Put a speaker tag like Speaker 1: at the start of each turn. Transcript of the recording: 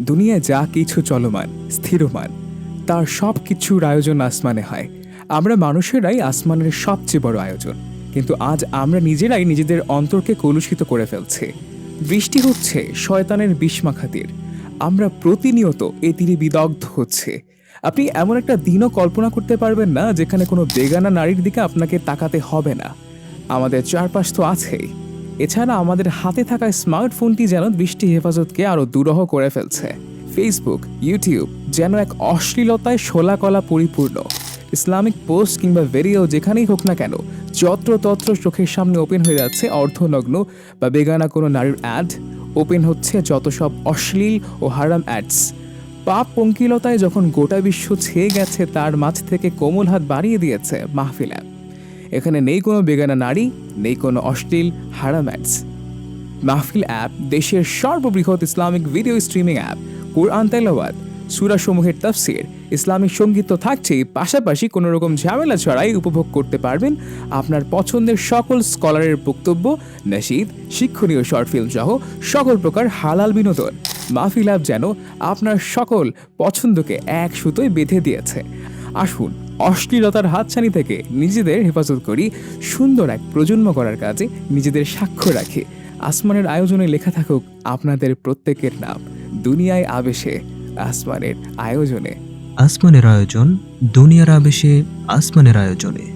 Speaker 1: দুনিয়ায় যা কিছু চলমান, স্থিরমান, তার সব কিছুর আয়োজন আসমানে হয়। আমরা মানুষেরাই আসমানের সবচেয়ে বড় আয়োজন। কিন্তু আজ আমরা নিজেরাই নিজেদের অন্তরকে কলুষিত করে ফেলছি। বৃষ্টি হচ্ছে শয়তানের বিষ্মাখাতির। আমরা প্রতিনিয়ত এ তীরে বিদগ্ধ হচ্ছে। আপনি এমন একটা দিনও কল্পনা করতে পারবেন না, যেখানে কোনো বেগানা নারীর দিকে আপনাকে তাকাতে হবে না। আমাদের চারপাশ তো আছেই। এছাড়া আমাদের হাতে থাকা স্মার্টফোনটি যেন দৃষ্টি হেফাজতকে আরও দুরহ করে ফেলছে। ফেসবুক ইউটিউব যেন এক অশ্লীলতায় শোলা কলা পরিপূর্ণ। ইসলামিক পোস্ট কিংবা ভিডিও যেখানেই হোক না কেন, যত্রতত্র চোখের সামনে ওপেন হয়ে যাচ্ছে অর্ধনগ্ন বা বেগানা কোনো নারীর অ্যাড। ওপেন হচ্ছে যত সব অশ্লীল ও হারাম অ্যাডস। পাপ পঙ্কিলতায় যখন গোটা বিশ্ব ছেয়ে গেছে, তার মাঝ থেকে কোমল হাত বাড়িয়ে দিয়েছে মাহফিল। অ্যাপ এখানে নেই কোনো বেগানা নারী নেই কোনো অশ্লীল হারাম মাহফিল অ্যাপ দেশের সর্ববৃহৎ ইসলামিক ভিডিও স্ট্রিমিং অ্যাপ কোরআন তেলাওয়াত সুরাসমূহের তফসির ইসলামিক সংগীত তো থাকছেই পাশাপাশি কোনো রকম ঝামেলা ছাড়াই উপভোগ করতে পারবেন আপনার পছন্দের সকল স্কলারের বক্তব্য নাশিদ শিক্ষণীয় শর্ট ফিল্ম সহ সকল প্রকার হালাল বিনোদন মাহফিল অ্যাপ যেন আপনার সকল পছন্দকে এক সুতোয় বেঁধে দিয়েছে। আসুন, অশ্লীলতার হাতছানি থেকে নিজেদের হেফাজত করি, সুন্দর এক প্রজন্ম করার কাজে নিজেদের সাক্ষ্য রাখি। আসমানের আয়োজনে লেখা থাকুক আপনাদের প্রত্যেকের নাম। দুনিয়ায় আবেশে, আসমানের আয়োজনে।
Speaker 2: আসমানের আয়োজন, দুনিয়ার আবেশে, আসমানের আয়োজনে।